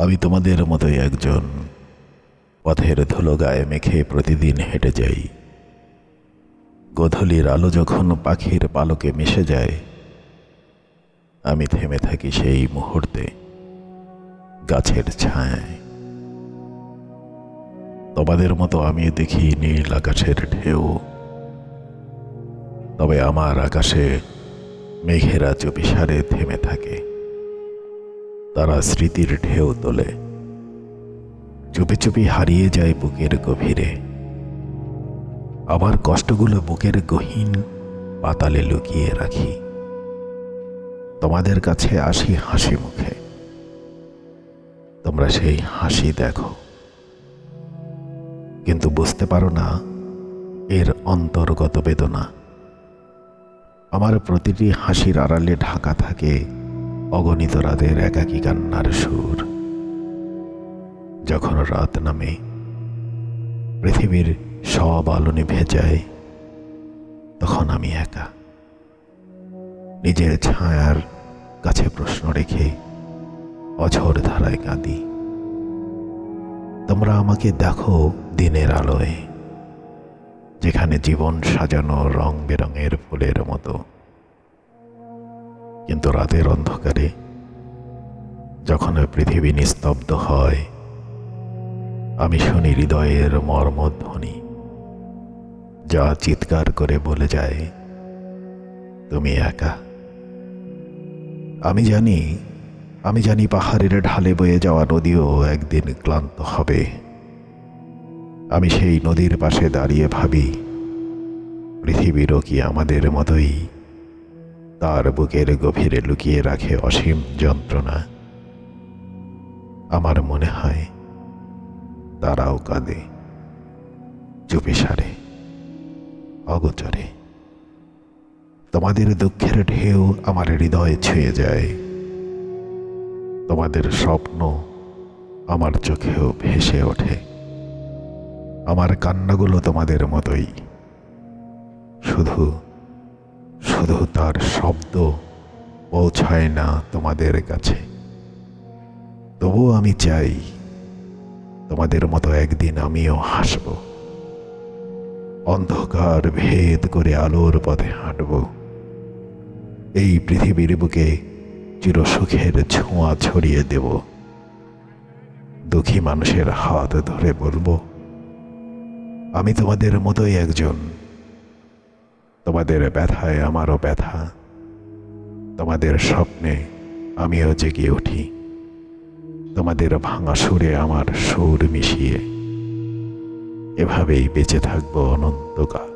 আমি তোমাদের মতোই একজন। পথের ধুলো গায়ে মেখে প্রতিদিন হেঁটে যাই। গোধূলির আলো যখন পাখির পালকে মিশে যায়, আমি থেমে থাকি সেই মুহূর্তে গাছের ছায়ায়। তোমাদের মতো আমি দেখি নীল আকাশের ঢেউ। তবে আমার আকাশে মেঘেরা চুপিসারে থেমে থাকে। তারা স্মৃতির ঢেউ তোলে। চুপি চুপি হারিয়ে যায় বুকের গভীরে। আমার কষ্টগুলো বুকের গহীন পাতালে লুকিয়ে রাখি। তোমাদের কাছে আসি হাসি মুখে। তোমরা সেই হাসি দেখো। কিন্তু বুঝতে পারো না, এর অন্তর্গত বেদনা। আমার প্রতিটি হাসির আড়ালে ঢাকা থাকে অগণিত রাতের একাকী কান্নার সুর। যখন রাত নামে, পৃথিবীর সব আলো নিভে যায়, তখন আমি একা। নিজের ছায়ার কাছে প্রশ্ন রেখে অঝোর ধারায় কাঁদি। তোমরা আমাকে দেখো দিনের আলোয়, যেখানে জীবন সাজানো রং বেরঙের ফুলের মতো। কিন্তু রাতের অন্ধকারে, যখন পৃথিবী নিস্তব্ধ হয়, আমি শুনি হৃদয়ের মর্মধ্বনি, যা চিৎকার করে বলে যায়, তুমি একা? আমি জানি আমি জানি পাহাড়ের ঢালে বয়ে যাওয়া নদীও একদিন ক্লান্ত হবে। আমি সেই নদীর পাশে দাঁড়িয়ে ভাবি, পৃথিবীরও কি আমাদের মতোই তার বুকের গভীরে লুকিয়ে রাখে অসীম যন্ত্রণা। আমার মনে হয় তারাও কাঁদে চুপিসারে অগোচরে। তোমাদের দুঃখের ঢেউ আমার হৃদয়ে ছুঁয়ে যায়। তোমাদের স্বপ্ন আমার চোখেও ভেসে ওঠে। আমার কান্নাগুলো তোমাদের মতোই। শুধু শুধু তার শব্দ পৌঁছায় না তোমাদের কাছে। তবুও আমি চাই তোমাদের মতো একদিন আমিও হাসব। অন্ধকার ভেদ করে আলোর পথে হাঁটব। এই পৃথিবীর বুকে চিরসুখের ছোঁয়া ছড়িয়ে দেব। দুঃখী মানুষের হাত ধরে বলব, আমি তোমাদের মতোই একজন তোমাদের ব্যথায় আমারও ব্যথা। তোমাদের স্বপ্নে আমিও জেগে উঠি। তোমাদের ভাঙা সুরে আমার সুর মিশিয়ে। এভাবেই বেঁচে থাকব অনন্তকাল।